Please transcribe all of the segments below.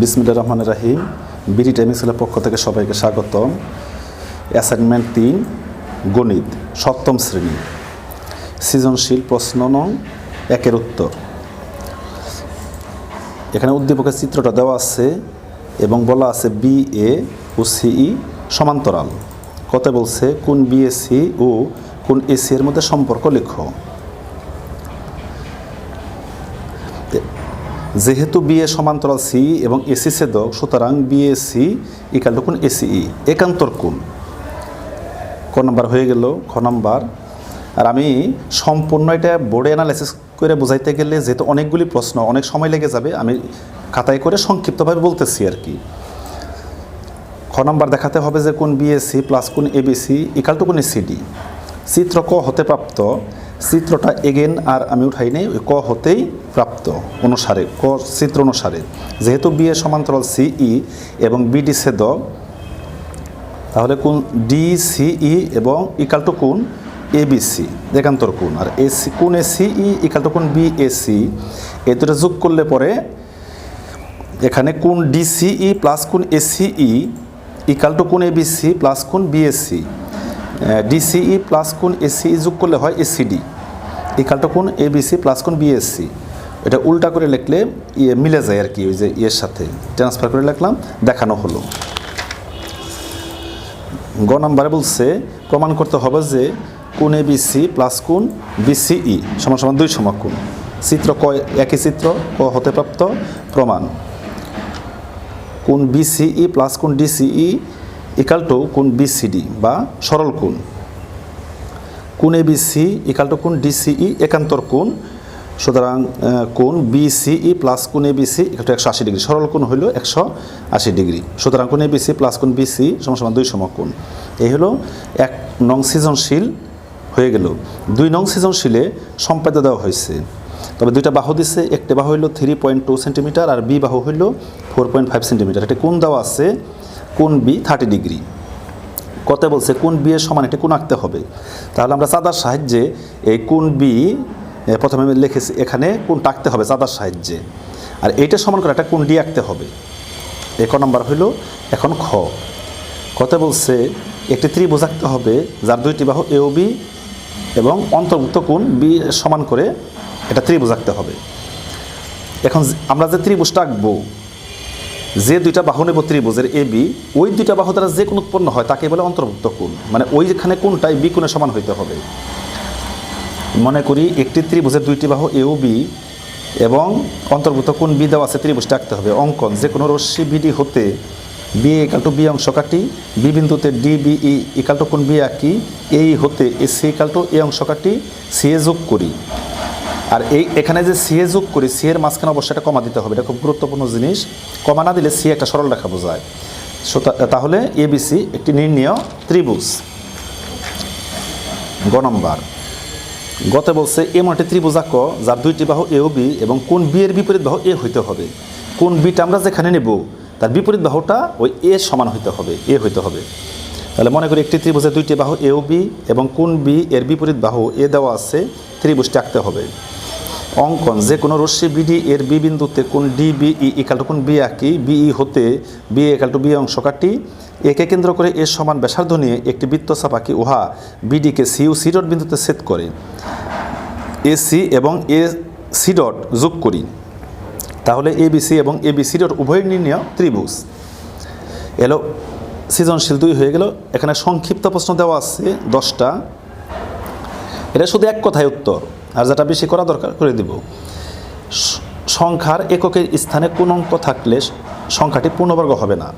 বিসমিল্লা রহমান রাহিম। BD টাইমিক্সেলের পক্ষ থেকে সবাইকে স্বাগতম। অ্যাসাইনমেন্ট তিন, গণিত, সপ্তম শ্রেণি। সৃজনশীল প্রশ্ন নং একের উত্তর। এখানে উদ্দীপকের চিত্রটা দেওয়া আছে এবং বলা আছে বি, এ ও সিই সমান্তরাল। কত বলছে? কোন বিএসসি ও কোন এসি এর মধ্যে সম্পর্ক লেখো। যেহেতু বিএ সমান্তরাল সি এবং এসি ছেদক, সুতরাং বিএসসি ইকাল কোন এসিই একান্তর কোন ক নাম্বার হয়ে গেল, খ নাম্বার। আর আমি সম্পূর্ণ এটা বোর্ডে অ্যানালাইসিস করে বোঝাইতে গেলে যেহেতু অনেকগুলি প্রশ্ন, অনেক সময় লেগে যাবে, আমি খাতায় করে সংক্ষিপ্তভাবে বলতেছি আর কি। খ নাম্বার দেখাতে হবে যে কোন বিএসসি প্লাস কোন এবিসি ইকাল টু কোন এসিডি চিত্র ক হতে প্রাপ্ত চিত্রটা এগেন আর আমি উঠাই নেই ক হতেই প্রাপ্ত অনুসারে, ক চিত্র অনুসারে। যেহেতু বি বিএ সমান্তরাল সিই এবং বিডি ছেদক তাহলে কোন ডিসিই এবং ইকাল টু কোন এবিসি একান্তর কোন আর এসি কোন এ এসিই ইকাল টু কোন বিএসি এ দুটো যোগ করলে পরে এখানে কোন ডি ডিসিই প্লাস কোন এসিই ইকাল টু কোন এবিসি প্লাস কোন বিএসসি ডিসিই প্লাস কোন এসিই যোগ করলে হয় এসিডি ইকাল টু কোন এবিসি প্লাস কোন বিএসসি এটা উল্টা করে লিখলে ইয়ে মিলে যায় আর কি, ওই যে ইয়ের সাথে। ট্রান্সফার করে লিখলাম, দেখানো হলো। গ নাম্বারে বলছে, প্রমাণ করতে হবে যে কোন এ বিসি প্লাস কোন বিসিই সমান সমান দুই সমান কোন। চিত্র ক, একই চিত্র, ক হতে প্রাপ্ত প্রমাণ। কোন বিসিই প্লাস কোন ডিসিই ইকাল টু কোন বিসিডি বা সরল কোণ কোন এ বিসি ইকাল টু কোন ডিসিই একান্তর কোন সুতরাং কোন বিসিই প্লাস কোন এ বিসি ইকাল টু একশো আশি ডিগ্রি সরল কোণ হইল একশো আশি ডিগ্রি সুতরাং কোন এ বিসি প্লাস কোন বিসি সমান সমান দুই সমকোণ এই হলো এক নং সৃজনশীল হয়ে গেল। দুই নং সৃজনশীলে সম্পাদ্য দেওয়া হয়েছে তবে দুইটা বাহু দিচ্ছে একটি বাহু হইল থ্রি পয়েন্ট টু সেন্টিমিটার আর বি বাহু হইল ফোর পয়েন্ট ফাইভ সেন্টিমিটার এটা কোন দেওয়া আছে? কোন বি থার্টি ডিগ্রি। কত বলছে, কোন বিয়ের সমান একটি কোন আঁকতে হবে? তাহলে আমরা চাঁদার সাহায্যে এই কোন বি প্রথমে আমি লিখেছি, এখানে কোন টাকতে হবে, চাঁদার সাহায্যে। আর এইটা সমান করে একটা কোন ডি আঁকতে হবে? এক নম্বর হইল, এখন খ। কত বলছে, একটি ত্রিভুজ আঁকতে হবে, যার দুইটি বাহু এ ও বি এবং অন্তর্ভুক্ত কোণ বি সমান করে এটা ত্রিভুজ আঁকতে হবে। এখন আমরা যে ত্রিভুজটা আঁকবো যে দুইটা বাহু নেব ত্রিভুজের এ, বি, ওই দুইটা বাহু দ্বারা যে কোন উৎপন্ন হয়, তাকে বলে অন্তর্ভুক্ত কোণ। মানে ওইখানে কোনটাই বি কোণের সমান হইতে হবে। মনে করি একটি ত্রিভুজের দুইটি বাহু ও বি এবং অন্তর্ভুক্ত কোন বি দেওয়া আছে, ত্রিভুজটা আঁকতে হবে। অঙ্কন, যে কোনো রশ্মি বিডি হতে বি একাল টু বি অংশ কাটি, বি বিন্দুতে D, B, E equal to কোন বি আঁকি, এই হতে A C equal to A অংশ কাটি, সি এ যোগ করি। আর এই এখানে যে সি এ যোগ করি, সি এর মাঝখানে অবশ্যই একটা কমা দিতে হবে, এটা খুব গুরুত্বপূর্ণ জিনিস। কমা না দিলে সি একটা সরল রেখা বোঝায়। তাহলে এবিসি একটি নির্ণীয় ত্রিভুজ। গ নম্বর। গতে বলছে এমন একটি ত্রিভুজ আঁক, যার দুইটি বাহু এ ও বি এবং কোন বি এর বিপরীত বাহু এ হইতে হবে। কোন বিটা আমরা যেখানে নেব, তার বিপরীত বাহুটা ওই এ সমান হইতে হবে, এ হইতে হবে। তাহলে মনে করি একটি ত্রিভুজের দুইটি বাহু এ ও বি এবং কোন বি এর বিপরীত বাহু এ দেওয়া আছে, ত্রিভুজটি আঁকতে হবে। অঙ্কন, যে কোনো রশ্মি বিডি এর বি বিন্দুতে কোন D B E equal to কোন বি আঁকি বিই হতে বি একাল টু বি অংশ কাটি, একে কেন্দ্র করে এর সমান ব্যাসার্ধ নিয়ে একটি বৃত্তচাপ আঁকি উহা বিডিকে সি ও সি ডট বিন্দুতে ছেদ করে। এ সি এবং এ সি ডট যোগ করি। তাহলে এ বি সি এবং এ বি সি ডট উভয়ের নির্ণয় ত্রিভুজ। এলো, সৃজনশীল দুই হয়ে গেল। এখানে সংক্ষিপ্ত প্রশ্ন দেওয়া আছে দশটা। এটা শুধু এক কথায় উত্তর। আর যেটা বেশি করা দরকার করে দিব। সংখ্যার এককের স্থানে কোন অঙ্ক থাকলে সংখ্যাটি পূর্ণবর্গ হবে না।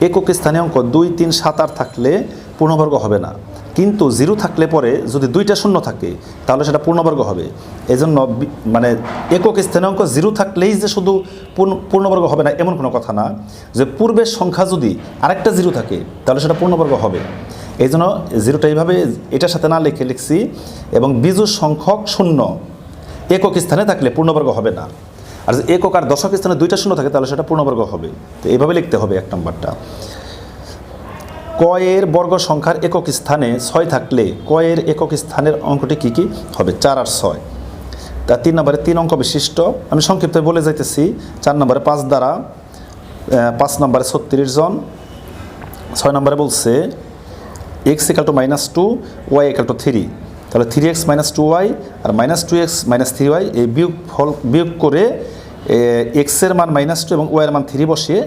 একক স্থানে অঙ্ক দুই, তিন, সাত, আট থাকলে পূর্ণবর্গ হবে না। কিন্তু জিরো থাকলে পরে যদি দুইটা শূন্য থাকে, তাহলে সেটা পূর্ণবর্গ হবে। এই জন্য মানে একক স্থানে অঙ্ক জিরো থাকলেই যে শুধু পূর্ণ- পূর্ণবর্গ হবে না, এমন কোনো কথা না। যে পূর্বের সংখ্যা যদি আরেকটা জিরো থাকে, তাহলে সেটা পূর্ণবর্গ হবে। এই জন্য জিরোটা এইভাবে এটার সাথে না লিখে লিখছি এবং বিজু সংখ্যক শূন্য। একক স্থানে থাকলে পূর্ণবর্গ হবে না। আর যদি একক আর দশক স্থানে দুইটা শূন্য থাকে, তাহলে সেটা পূর্ণবর্গ হবে। তো এইভাবে লিখতে হবে এক নম্বরটা। কয়ের বর্গ সংখ্যার একক স্থানে ছয় থাকলে কয়ের একক স্থানের অঙ্কটি কী কী? হবে চার আর ছয়। তা তিন নম্বরে তিন অঙ্ক বিশিষ্ট। আমি সংক্ষিপ্ত বলে যাইতেছি, চার নম্বরে পাঁচ দ্বারা পাঁচ নম্বরে ছত্রিশ জন। ছয় নম্বরে বলছে X equal to minus two Y equal to three তাহলে three X minus two Y আর minus two X minus three Y এই বিয়োগ ফল, বিয়োগ করে এক্সের মান মাইনাস টু এবং ওয়াইয়ের মান থ্রি বসিয়ে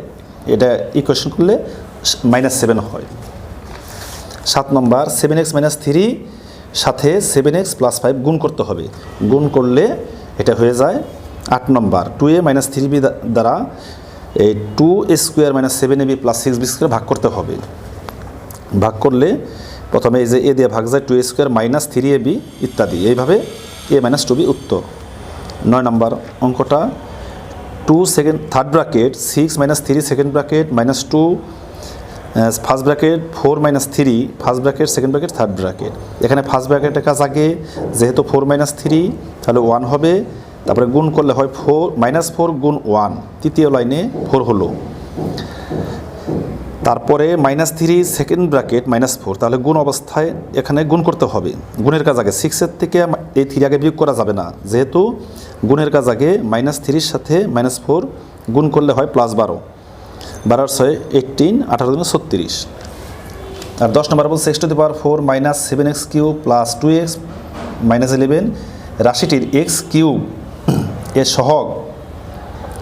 এটা ইকুয়েশন করলে মাইনাস সেভেন হয়। সাত নম্বর সেভেন এক্স মাইনাস থ্রি সাথে সেভেন এক্স প্লাস ফাইভ গুণ করতে হবে। গুণ করলে এটা হয়ে যায় আট নম্বর two A minus three B দ্বারা, এই two A square minus seven A B plus six B square ভাগ করতে হবে। ভাগ করলে প্রথমে এই যে এ দিয়ে ভাগ যায় two A square minus three A B ইত্যাদি। এইভাবে এ মাইনাস টু বি উত্তর। নয় নম্বর অঙ্কটা two second third bracket six minus three second bracket minus two first bracket four minus three first bracket second bracket third bracket এখানে first ব্র্যাকেটের কাজ আগে, যেহেতু ফোর মাইনাস থ্রি তাহলে ওয়ান হবে। তারপরে গুণ করলে হয় ফোর মাইনাস ফোর গুণ ওয়ান তৃতীয় লাইনে ফোর হলো। তারপরে minus three second bracket minus four তাহলে গুণ অবস্থায় এখানে গুণ করতে হবে। গুণের কাজ আগে সিক্সের থেকে এই থ্রি আগে বিয়োগ করা যাবে না। যেহেতু গুণের কাজ আগে মাইনাস থ্রির সাথে মাইনাস ফোর গুণ করলে হয় প্লাস বারো। বারোর ছয় এইটিন আঠারো দিনে ছত্রিশ। আর দশ নম্বর বলছে X to the power four minus seven X cube plus two X minus eleven রাশিটির X cube এর সহগ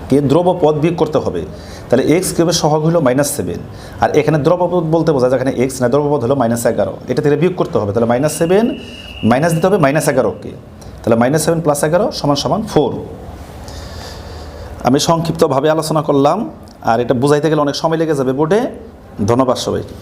কে দ্রবপদ বিয়োগ করতে হবে? তাহলে এক্স কিউবের সহগ হলো মাইনাস সেভেন আর এখানে দ্রবপদ বলতে বোঝা যায়, এখানে এক্স না দ্রবপদ হলো মাইনাস এগারো। এটা থেকে বিয়োগ করতে হবে। তাহলে মাইনাস সেভেন মাইনাস দিতে হবে মাইনাস এগারোকে তাহলে মাইনাস সেভেন প্লাস এগারো সমান সমান ফোর আমি সংক্ষিপ্তভাবে আলোচনা করলাম, আর এটা বুঝাইতে গেলে অনেক সময় লেগে যাবে বোর্ডে। ধন্যবাদ সবাইকে।